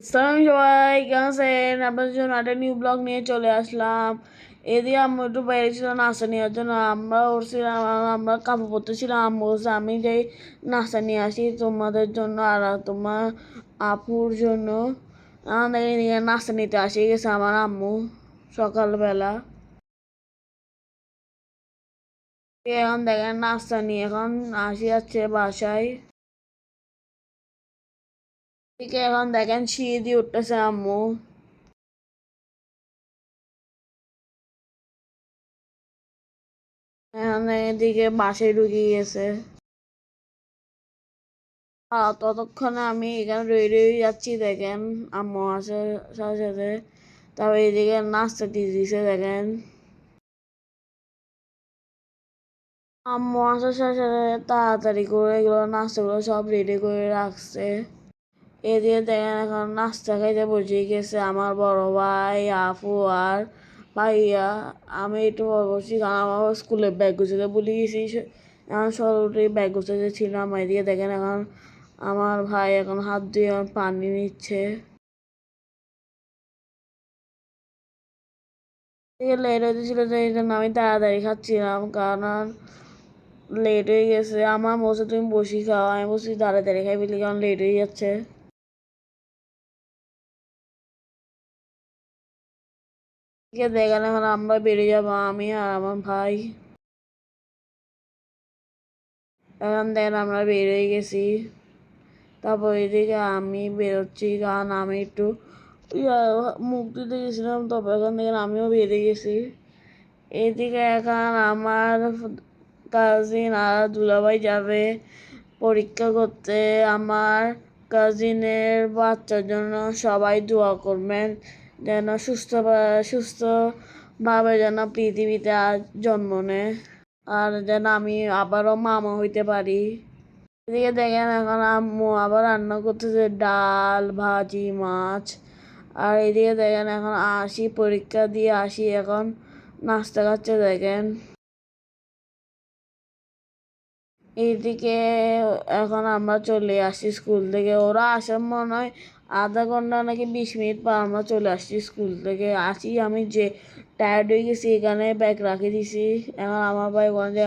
সবাই, কেমন আছেন? আপনাদের জন্য একটা নিউ ব্লগ নিয়ে চলে আসলাম। এদিকে আম্মু একটু বাইরে ছিল নাস্তা নেওয়ার জন্য। আমরা উঠছিলাম, আমরা কাপড় পরতেছিলাম। আম্মু বলছে, আমি যাই নাস্তা নিয়ে আসি তোমাদের জন্য আর তোমার আপুর জন্য। আমাদের এদিকে নাস্তা নিতে আসে। গেছে আমার আম্মু সকালবেলা। এখন দেখেন, নাস্তা নিয়ে এখন আসি যাচ্ছে বাসায়। এদিকে এখন দেখেন সিঁড়ি উঠতেছে আম্মু। এদিকে বাসায় ঢুকে গেছে আর ততক্ষণে আমি এখানে রেডি হয়ে যাচ্ছি দেখেন। আম্মু আসার সাথে সাথে। তারপর এদিকে নাস্তা দিয়ে দিছে দেখেন। আম্মু আসার সাথে সাথে তাড়াতাড়ি করে এগুলো নাস্তাগুলো সব রেডি করে রাখছে। এদিকে দেখেন এখন নাস্তা খাইতে বসে গেছে আমার বড় ভাই, আপু আর ভাইয়া। আমি একটু বসি, কারণ আমার স্কুলের ব্যাগ গুছাতে ভুলে গেছি। এখন সরুটি ব্যাগ গুছাতে ছিলাম। এদিকে দেখেন এখন আমার ভাই এখন হাত এখন পানি নিচ্ছে। লেট হয়েছিল যে এই জন্য আমি তাড়াতাড়ি খাচ্ছিলাম, কারণ লেট হয়ে গেছে। আমার বসে তুমি বসি খাও। আমি বসি তাড়াতাড়ি খাই বলি, কারণ লেট হয়ে যাচ্ছে। দেখেন এখন আমরা বেরিয়ে যাব, আমি আর আমার ভাই। এখন দেখেন আমরা বেরিয়ে গেছি। তারপর এদিকে আমি বেরোচ্ছি, কারণ আমি একটু মুখ দিতে গেছিলাম তবে এখন দেখেন আমিও বেরিয়ে গেছি। এদিকে এখন আমার কাজিন আর দুলাভাই যাবে পরীক্ষা করতে। আমার কাজিনের বাচ্চার জন্য সবাই দোয়া করবেন। যেন সুস্থ সুস্থভাবে যেন পৃথিবীতে জন্ম নেয়। আর যেন আমি আবারও মামা হইতে পারি। এদিকে দেখেন এখন আম্মু আবার রান্না করতেছে ডাল, ভাজি, মাছ। আর এদিকে দেখেন এখন আসি, পরীক্ষা দিয়ে আসি এখন। নাস্তা খাচ্ছে দেখেন। এইদিকে এখন আমরা চলে আসি স্কুল থেকে। ওরা আসার মনে হয় আধা ঘণ্টা নাকি বিশ মিনিট পর আমরা চলে আসছি স্কুল থেকে। আসি আমি যে টায়ার্ড হয়ে গেছি, এখানে ব্যাগ রাখি দিছি। এখন আমার ভাই ওখানে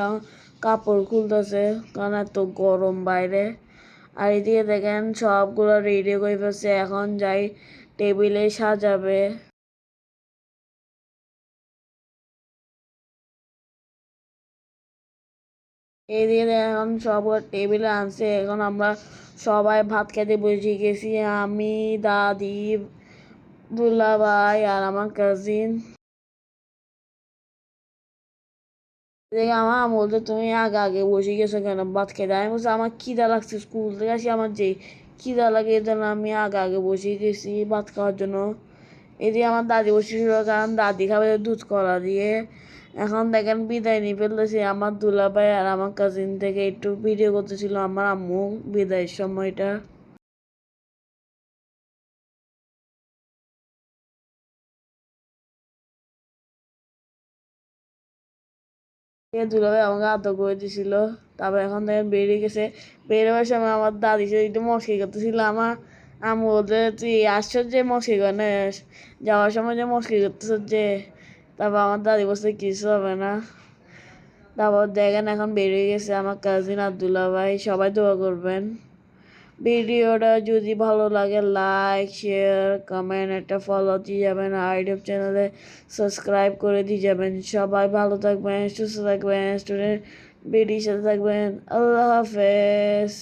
কাপড় খুলতেছে, কারণ এত গরম বাইরে। আর এদিকে দেখেন সবগুলো রেডি করে ফেলছে এখন যাই টেবিলে সাজাবে। এদিকে এখন সব টেবিলে আনছে এখন আমরা সবাই ভাত খেতে বসে গেছি। আমি, দাদি দুলাভাই আর আমার কাজিন আমার বলতে তুমি আগে আগে বসে গেছো কেন ভাত খেতে? আমি বলছি, আমার খিদা লাগছে স্কুল থেকে আসি, আমার যে খিদা লাগে এই জন্য আমি আগে আগে বসে গেছি ভাত খাওয়ার জন্য। এদিকে আমার দাদি বসেছিল কারণ দাদি খাবে দুধ কলা দিয়ে। এখন দেখেন বিদায় নিয়ে ফেলতেছি। আমার দুলাভাই আর আমার কাজিন থেকে একটু ভিডিও করতেছিল আমার আম্মু বিদায়ের সময়টা। দুলাভাই আমাকে আদর করে দিছিল। তারপর এখন দেখেন বেরিয়ে গেছে। বেরোবার সময় আমার দাদি সাথে একটু মস্কি করতেছিল। আমার আম্মু বলতে তুই আসছো যে মস্কি করে যাওয়ার সময় যে মস্কি করতেছ যে? তারপর আমার দাদি বলছে কিছু হবে না? তারপর দেখেন এখন বেরিয়ে গেছে আমার কাজিন আবদুল্লা ভাই, সবাই দোয়া করবেন। ভিডিওটা যদি ভালো লাগে লাইক শেয়ার কমেন্ট একটা ফলো দিয়ে যাবেন। আর ইউটিউব চ্যানেলে সাবস্ক্রাইব করে দিয়ে যাবেন। সবাই ভালো থাকবেন, সুস্থ থাকবেন স্টুডেন্ট বিডির সাথে থাকবেন। আল্লাহ হাফেজ।